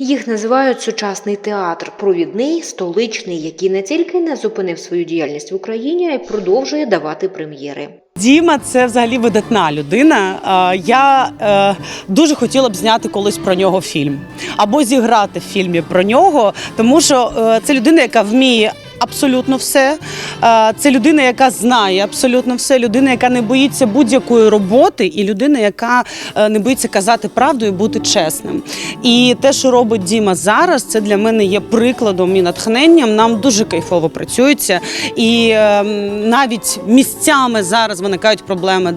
Їх називають сучасний театр, провідний, столичний, який не тільки не зупинив свою діяльність в Україні, а й продовжує давати прем'єри. Діма це взагалі видатна людина. Я е, дуже хотіла б зняти колись про нього фільм або зіграти в фільмі про нього, тому що е, це людина, яка вміє. Абсолютно все. Е, Це людина, яка знає абсолютно все. Людина, яка не боїться будь-якої роботи, і людина, яка е, не боїться казати правду і бути чесним. І те, що робить Діма зараз, це для мене є прикладом і натхненням. Нам дуже кайфово працюється. І е, навіть місцями зараз виникають проблеми,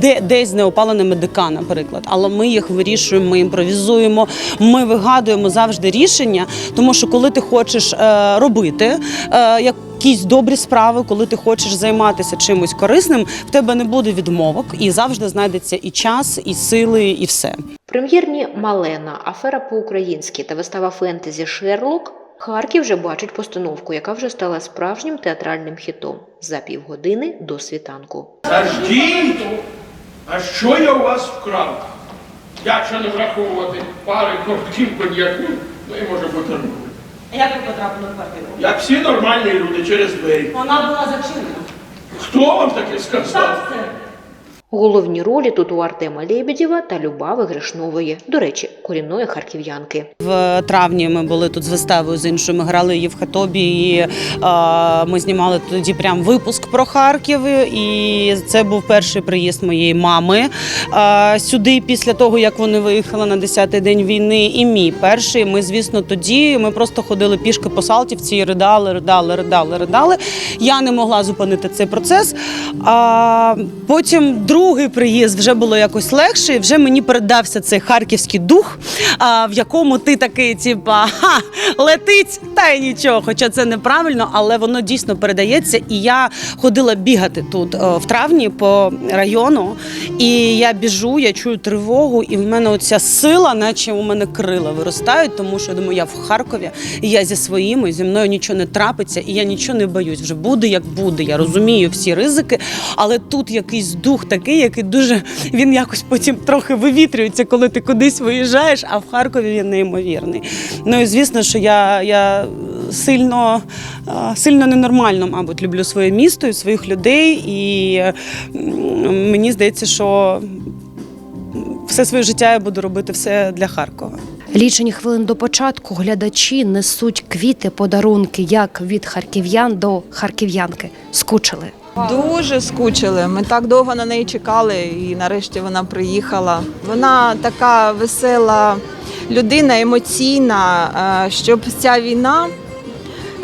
де десь з неопаленими ДК, наприклад. Але ми їх вирішуємо, ми імпровізуємо, ми вигадуємо завжди рішення. Тому що коли ти хочеш робити е, якісь добрі справи, коли ти хочеш займатися чимось корисним, в тебе не буде відмовок, і завжди знайдеться і час, і сили, і все. Прем'єрні Малена, афера по-українськи та вистава фентезі Шерлок. Харків вже бачить постановку, яка вже стала справжнім театральним хітом за півгодини до світанку. Заждіть! А що я у вас вкрав? Якщо не враховувати пари ковтків коньяку, ну і може бути. Як ви потрапили в квартиру? Як всі нормальні люди через двері. Вона була зачинена. Хто вам таке сказав? Головні ролі тут у Артема Лебедєва та Любави Гришнової, до речі, корінної харків'янки. В травні ми були тут з виставою з іншою. Ми грали її в Хатобі. І, ми знімали тоді прям випуск про Харків. І це був перший приїзд моєї мами сюди, після того як вони виїхали на 10-й день війни. І мій перший. Ми, звісно, тоді ми просто ходили пішки по Салтівці і ридали, ридали, ридали, ридали. Я не могла зупинити цей процес. Потім другий приїзд вже було якось легше. і Вже мені передався цей харківський дух, а, в якому ти такий, типа, летить, та й нічого. Хоча це неправильно, але воно дійсно передається. І я ходила бігати тут е, в травні по району, і я біжу, я чую тривогу, і в мене оця сила, наче у мене крила виростають, тому що я думаю, я в Харкові, і я зі своїми, зі мною нічого не трапиться, і я нічого не боюсь. Вже буде як буде. Я розумію всі ризики, але тут якийсь дух такий, який дуже він якось потім трохи вивітрюється, коли ти кудись виїжджаєш, а в Харкові він неймовірний. Ну і звісно, що я, я сильно, сильно ненормально, мабуть, люблю своє місто і своїх людей, і мені здається, що все своє життя я буду робити все для Харкова. Лічені хвилин до початку глядачі несуть квіти, подарунки як від харків'ян до харків'янки. Скучили. Дуже скучили. Ми так довго на неї чекали, і нарешті вона приїхала. Вона така весела людина, емоційна, е, щоб ця війна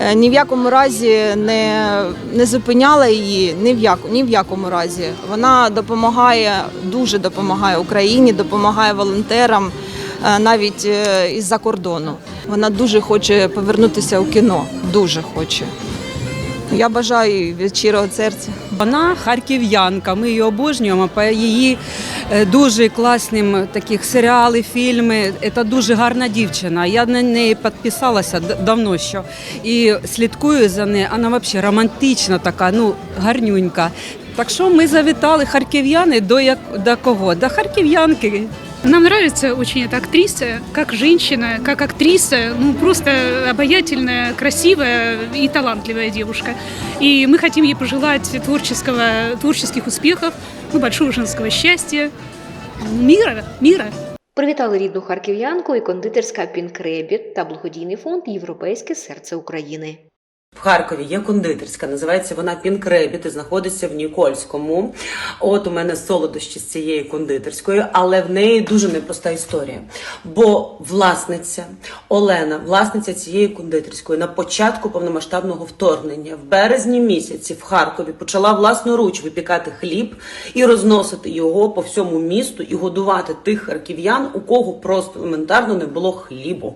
е, ні в якому разі не, не зупиняла її, ні в, як, ні в якому разі. Вона допомагає, дуже допомагає Україні, допомагає волонтерам е, навіть із-за кордону. Вона дуже хоче повернутися у кіно, дуже хоче. Я бажаю від щирого серця. Вона харків'янка. Ми її обожнюємо по її е, дуже класним таких серіали, фільми. Це дуже гарна дівчина. Я на неї підписалася давно що і слідкую за нею. Вона взагалі романтична така, ну гарнюнька. Так що ми завітали харків'яни до як до кого? До харків'янки. Нам нравится очень эта актриса, как женщина, как актриса, ну просто обаятельная, красивая и талантливая девушка. И мы хотим ей пожелать творческого, творческих успехов, ну, большого женского счастья, мира, мира. Привітали рідну харків'янку і кондитерська Пінкребіт та благодійний фонд Європейське серце України. В Харкові є кондитерська, називається вона Пінкребіт і знаходиться в Нікольському. От у мене солодощі з цієї кондитерської, але в неї дуже непроста історія. Бо власниця Олена, власниця цієї кондитерської, на початку повномасштабного вторгнення в березні місяці в Харкові почала власноруч випікати хліб і розносити його по всьому місту і годувати тих харків'ян, у кого просто елементарно не було хлібу.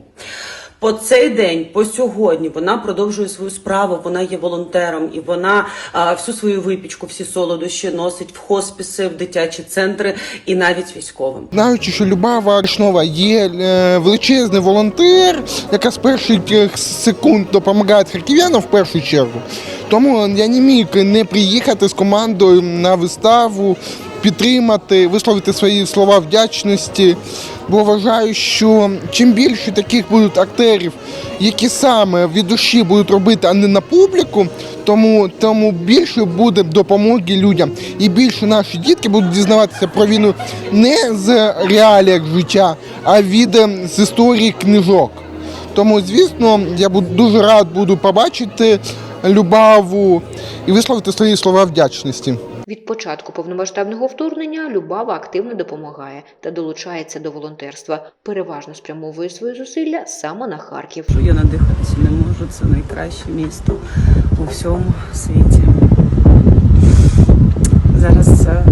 По цей день, по сьогодні, вона продовжує свою справу. Вона є волонтером, і вона а, всю свою випічку, всі солодощі носить в хосписи, в дитячі центри і навіть військовим. Знаючи, що Любава Ришнова є е, величезний волонтер, яка з перших е, секунд допомагає харків'янам в першу чергу. Тому я не міг не приїхати з командою на виставу, підтримати, висловити свої слова вдячності. Бо вважаю, що чим більше таких будуть акторів, які саме від душі будуть робити, а не на публіку, тому, тому більше буде допомоги людям. І більше наші дітки будуть дізнаватися про війну не з реаліях життя, а від ем, з історії книжок. Тому, звісно, я буду дуже рад буду побачити Любаву і висловити свої слова вдячності. Від початку повномасштабного вторгнення Любава активно допомагає та долучається до волонтерства. Переважно спрямовує свої зусилля саме на Харків. Я надихатися не можу. Це найкраще місто у всьому світі. Зараз е,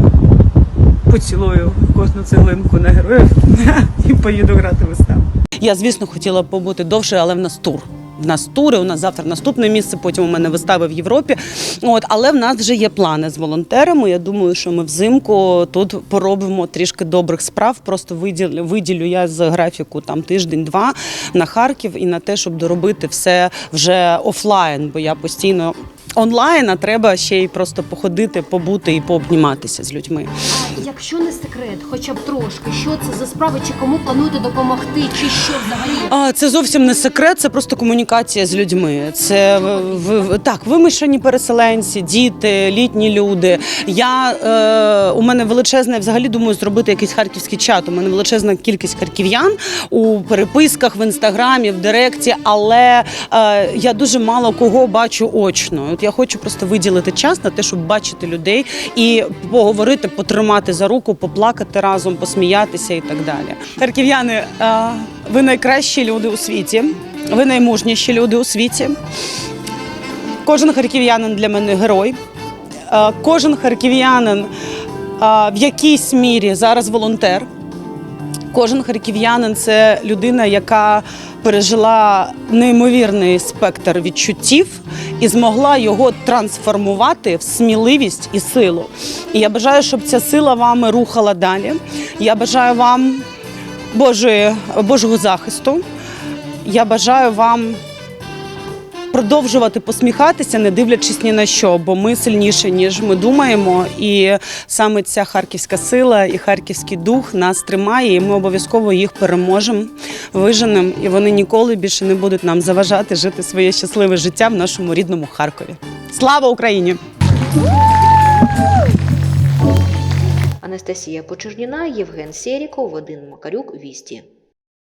поцілую кожну цеглинку на героїв і поїду грати виставу. Я, звісно, хотіла побути довше, але в нас тур. В нас тури, у нас завтра наступне місце, потім у мене вистави в Європі. От, але в нас вже є плани з волонтерами. Я думаю, що ми взимку тут поробимо трішки добрих справ. Просто виділю, виділю я з графіку там тиждень-два на Харків і на те, щоб доробити все вже офлайн, бо я постійно. Онлайн, а треба ще й просто походити, побути і пообніматися з людьми. Якщо не секрет, хоча б трошки, що це за справи, чи кому плануєте допомогти, чи що взагалі? А, Це зовсім не секрет, це просто комунікація з людьми. Це в, в- так, вимушені переселенці, діти, літні люди. Я е, у мене величезне, взагалі думаю, зробити якийсь харківський чат. У мене величезна кількість харків'ян у переписках в інстаграмі, в директі, але е, я дуже мало кого бачу очно. От я хочу просто виділити час на те, щоб бачити людей і поговорити, потримати за руку, поплакати разом, посміятися і так далі. Харків'яни, е, ви найкращі люди у світі, ви наймужніші люди у світі. Кожен харків'янин для мене герой. Е, Кожен харків'янин е, в якійсь мірі зараз волонтер. Кожен харків'янин це людина, яка пережила неймовірний спектр відчуттів і змогла його трансформувати в сміливість і силу. І я бажаю, щоб ця сила вами рухала далі. Я бажаю вам Божої, Божого захисту. Я бажаю вам продовжувати посміхатися, не дивлячись ні на що, бо ми сильніші, ніж ми думаємо. І саме ця харківська сила і харківський дух нас тримає, і ми обов'язково їх переможемо, виженемо, і вони ніколи більше не будуть нам заважати жити своє щасливе життя в нашому рідному Харкові. Слава Україні! Анастасія Почерніна, Євген Серіков, Вадим Макарюк, Вісті.